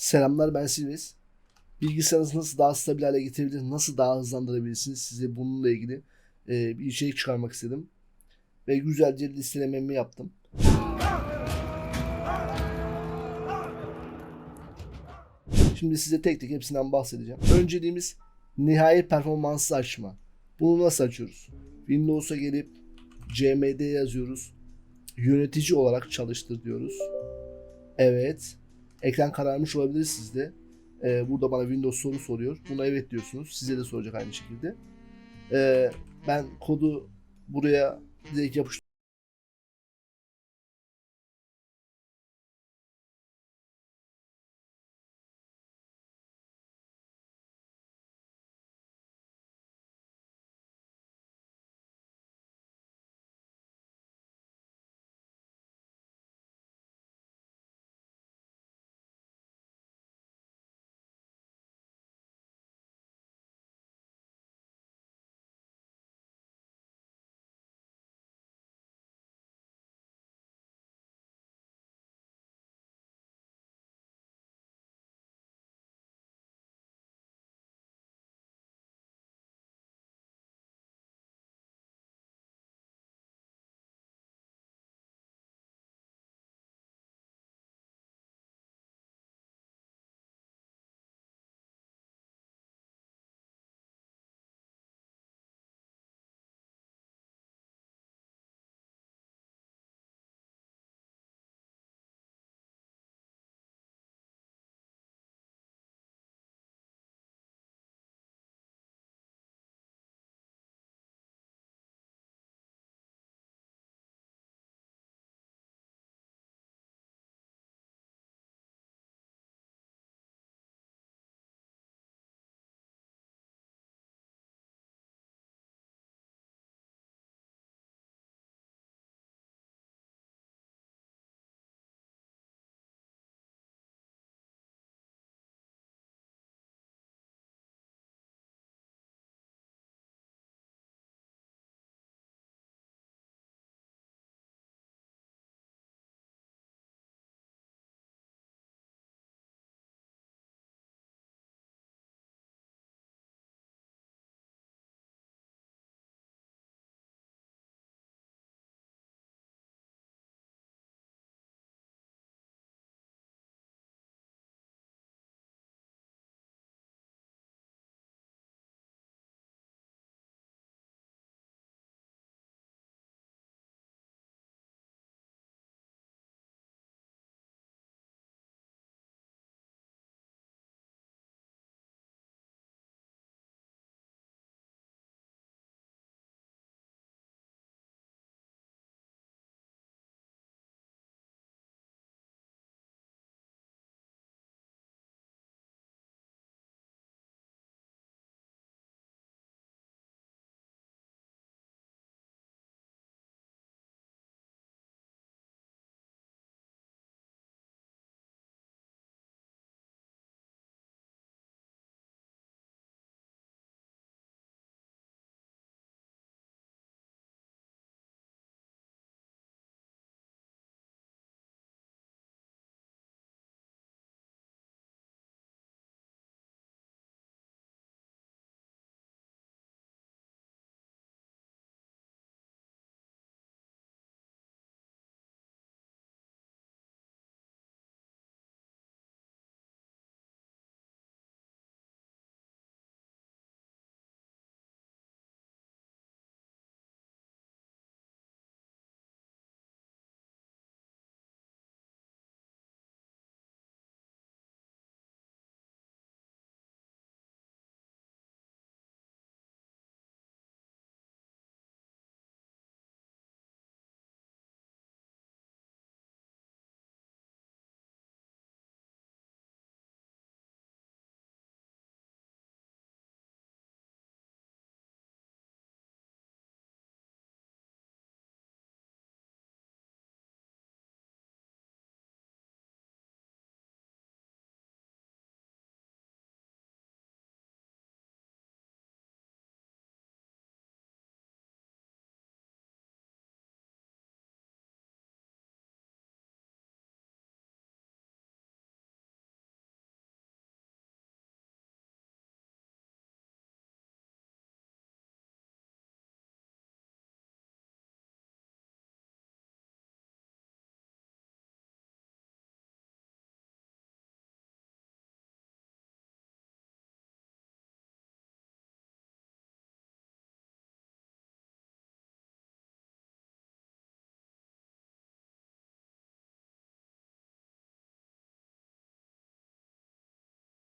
Selamlar ben Silves. Bilgisayarınızı nasıl daha stabil hale getirebilir, nasıl daha hızlandırabilirsiniz size bununla ilgili e, bir içerik çıkarmak istedim. Ve güzelce listelememi yaptım. Şimdi size tek tek hepsinden bahsedeceğim. Önceliğimiz nihai performansı açma. Bunu nasıl açıyoruz? Windows'a gelip cmd yazıyoruz. Yönetici olarak çalıştır diyoruz. Evet. Ekran kararmış olabilir sizde. Ee, burada bana Windows soru soruyor. Buna evet diyorsunuz. Size de soracak aynı şekilde. Ee, ben kodu buraya direkt yapıştırıyorum.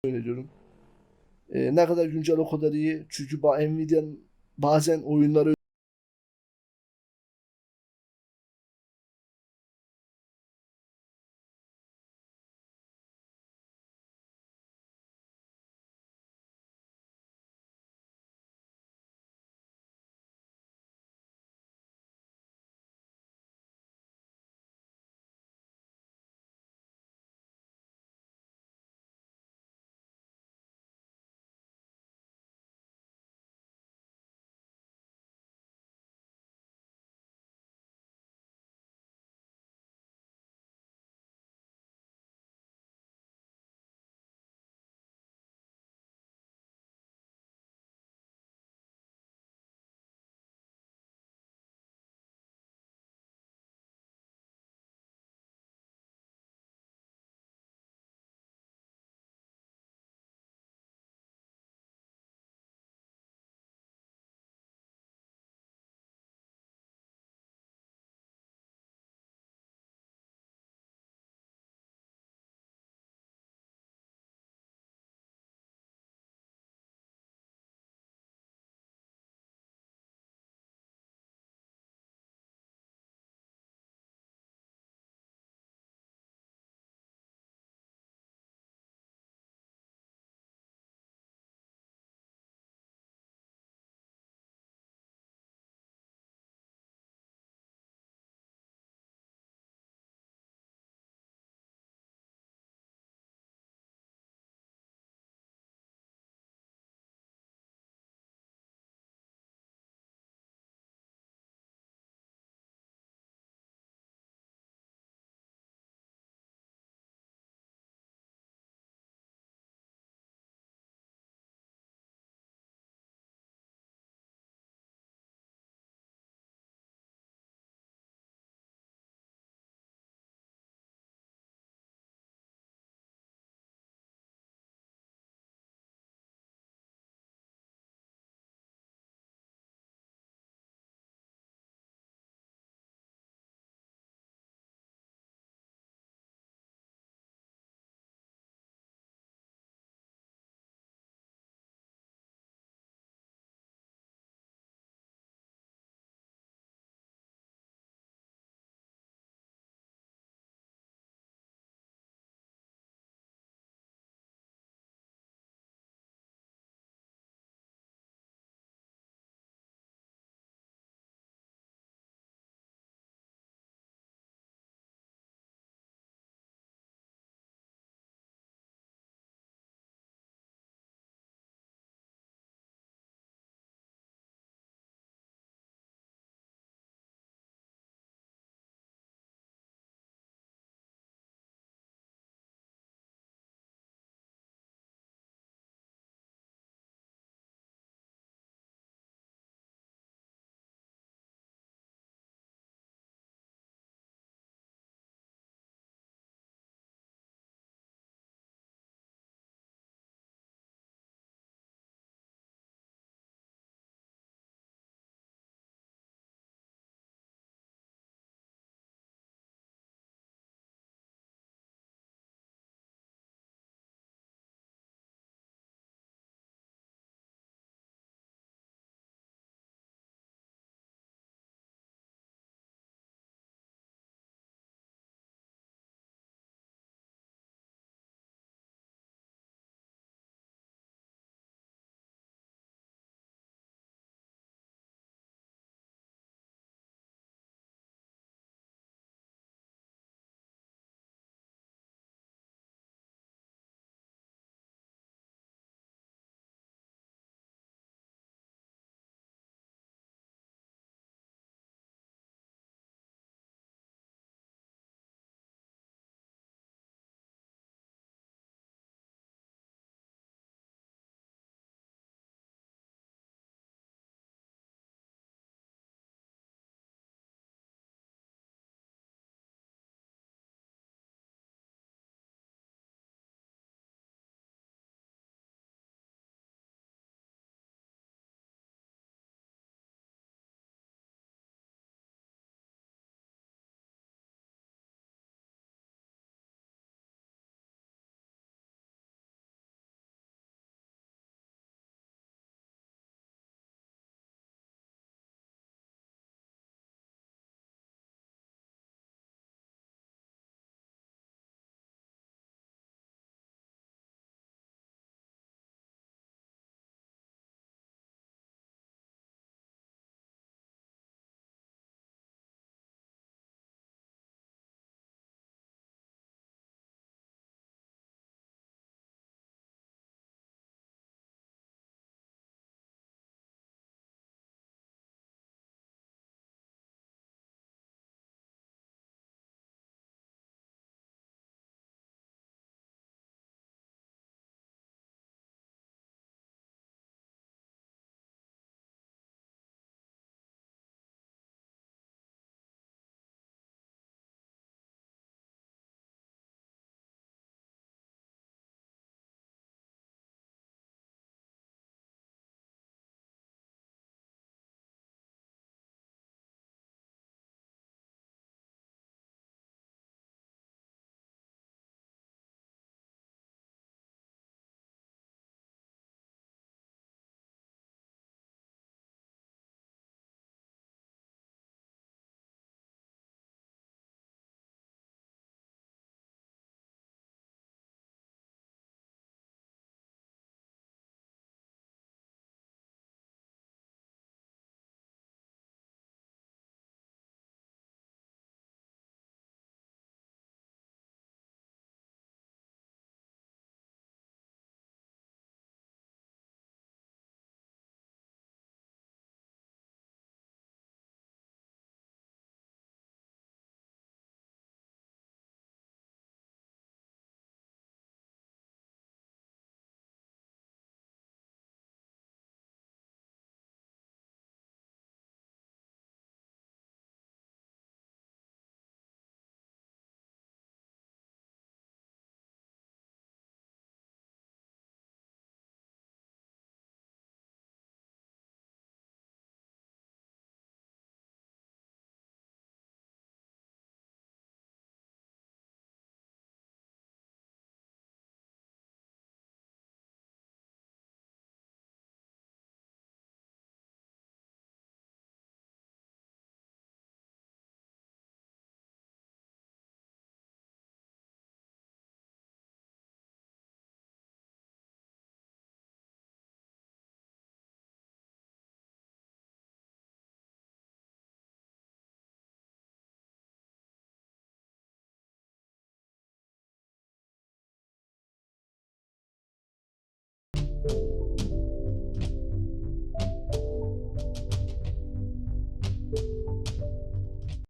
Öneriyorum. Ee, ne kadar güncel o kadar iyi. Çünkü Nvidia'nın bazen oyunları